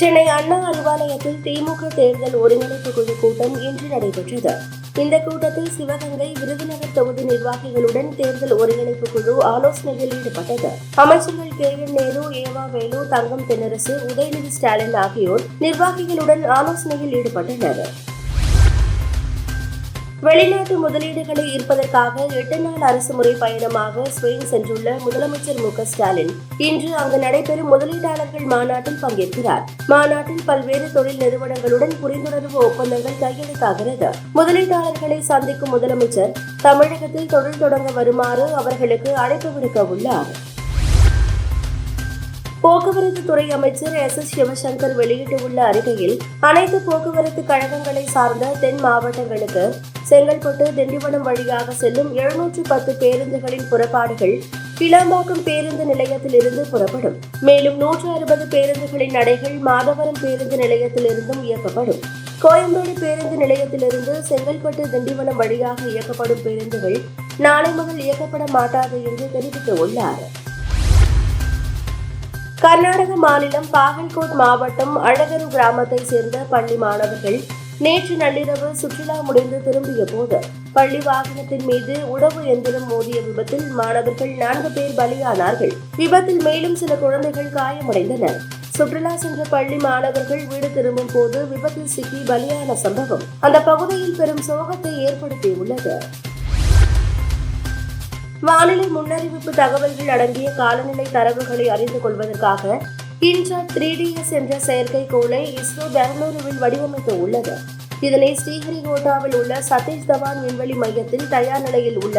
சென்னை அண்ணா அறிவாலயத்தில் திமுக தேர்தல் ஒருங்கிணைப்பு குழு கூட்டம் இன்று நடைபெற்றது. இந்த கூட்டத்தில் சிவகங்கை விருதுநகர் தொகுதி நிர்வாகிகளுடன் தேர்தல் ஒருங்கிணைப்பு குழு ஆலோசனையில் ஈடுபட்டது. அமைச்சர்கள் கே. என். நேரு ஏவா வேலு தங்கம் தென்னரசு உதயநிதி ஸ்டாலின் ஆகியோர் நிர்வாகிகளுடன் ஆலோசனையில் ஈடுபட்டனர். வெளிநாட்டு முதலீடுகளை ஈர்ப்பதற்காக எட்டு நாள் அரசு முறை பயணமாக ஸ்பெயின் சென்றுள்ள முதலமைச்சர் மு ஸ்டாலின். இன்று அங்கு நடைபெறும் முதலீட்டாளர்கள் மாநாட்டில் பங்கேற்கிறார். மாநாட்டில் பல்வேறு தொழில் நிறுவனங்களுடன் புரிந்துணர்வு ஒப்பந்தங்கள் கையெழுத்தாகிறது முதலீட்டாளர்களை சந்திக்கும் முதலமைச்சர் தமிழகத்தில் தொழில் தொடங்க வருமாறு அவர்களுக்கு அழைப்பு விடுக்க உள்ளார். போக்குவரத்து துறை அமைச்சர் எஸ் எஸ் சிவசங்கர் வெளியிட்டுள்ள அறிக்கையில் அனைத்து போக்குவரத்து கழகங்களை சார்ந்த தென் மாவட்டங்களுக்கு செங்கல்பட்டு திண்டிவனம் வழியாக செல்லும் எழுநூற்று பத்து பேருந்துகளின் புறப்பாடுகள் கிளம்பாக்கம் பேருந்து நிலையத்திலிருந்து புறப்படும். மேலும் நூற்று அறுபது பேருந்துகளின் நடைகள் மாதவரம் பேருந்து நிலையத்திலிருந்தும் இயக்கப்படும். கோயம்பேடு பேருந்து நிலையத்திலிருந்து செங்கல்பட்டு திண்டிவனம் வழியாக இயக்கப்படும் பேருந்துகள் நாளை முதல் இயக்கப்பட மாட்டாது என்று தெரிவித்துள்ளார். கர்நாடக மாநிலம் பாகல்கோட் மாவட்டம் அழகரு கிராமத்தை சேர்ந்த பள்ளி மாணவர்கள் நேற்று நள்ளிரவு சுற்றுலா முடிந்து திரும்பிய போது பள்ளி வாகனத்தின் மீது உணவு எந்திரம் மோதிய விபத்தில் மாணவர்கள் நான்கு பேர் பலியானார்கள். விபத்தில் மேலும் சில குழந்தைகள் காயமடைந்தனர். சுற்றுலா சென்ற பள்ளி மாணவர்கள் வீடு திரும்பும் போது விபத்தில் சிக்கி பலியான சம்பவம். அந்த பகுதியில் பெரும் சோகத்தை ஏற்படுத்தியுள்ளது. வானிலை முன்னறிவிப்பு தகவல்கள் அடங்கிய காலநிலை தரவுகளை அறிந்து கொள்வதற்காக இன்சாட் த்ரீ டிஎஸ் என்ற செயற்கைக்கோளை இஸ்ரோ பெங்களூருவில் வடிவமைத்து உள்ளது. இதனை ஸ்ரீஹரிகோட்டாவில் உள்ள சதீஷ் தவான் விண்வெளி மையத்தில் தயார் நிலையில் உள்ள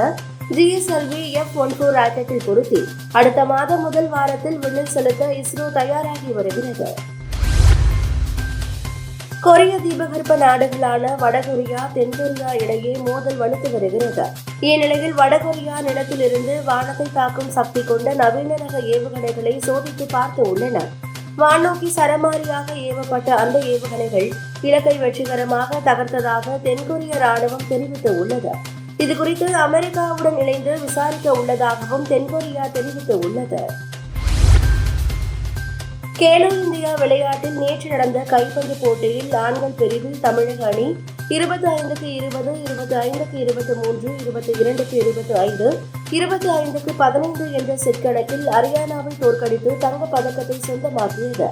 ஜிஎஸ்எல்வி எஃப் ஒன் ஃபோர் ராக்கெட்டில் பொருத்தி அடுத்த மாதம் முதல் வாரத்தில் விண்ணில் செலுத்த இஸ்ரோ தயாராகி வருகிறது. கொரிய தீபகற்ப நாடுகளான வடகொரியா தென்கொரியா இடையே மோதல் வலுத்து வருகிறது. இந்நிலையில் வடகொரியா நிலத்திலிருந்து வானத்தை தாக்கும் சக்தி கொண்ட நவீன ரக ஏவுகணைகளை சோதித்து பார்த்து உள்ளன வானோக்கி சரமாரியாக ஏவப்பட்ட அந்த ஏவுகணைகள் இலக்கை வெற்றிகரமாக தகர்த்ததாக தென்கொரிய ராணுவம் தெரிவித்துள்ளது இதுகுறித்து அமெரிக்காவுடன் இணைந்து விசாரிக்க உள்ளதாகவும் தென்கொரியா தெரிவித்துள்ளது கேலோ இந்தியா விளையாட்டில் நேற்று நடந்த கைப்பந்து போட்டியில் ஆண்கள் பிரிவில் தமிழக அணி இருபத்தி ஐந்துக்கு இருபது இருபத்தி ஐந்துக்கு இருபத்தி மூன்று இருபத்தி இரண்டுக்கு இருபத்தி ஐந்து இருபத்தி ஐந்துக்கு பதினைந்து என்ற செட் கணக்கில் ஹரியானாவை தோற்கடித்து தங்கப் பதக்கத்தை சொந்தமாக்கியது.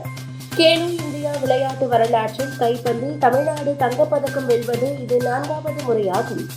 கேலோ இந்தியா விளையாட்டு வரலாற்றில் கைப்பந்து தமிழ்நாடு தங்கப்பதக்கம் வெல்வது இது நான்காவது முறையாகும்.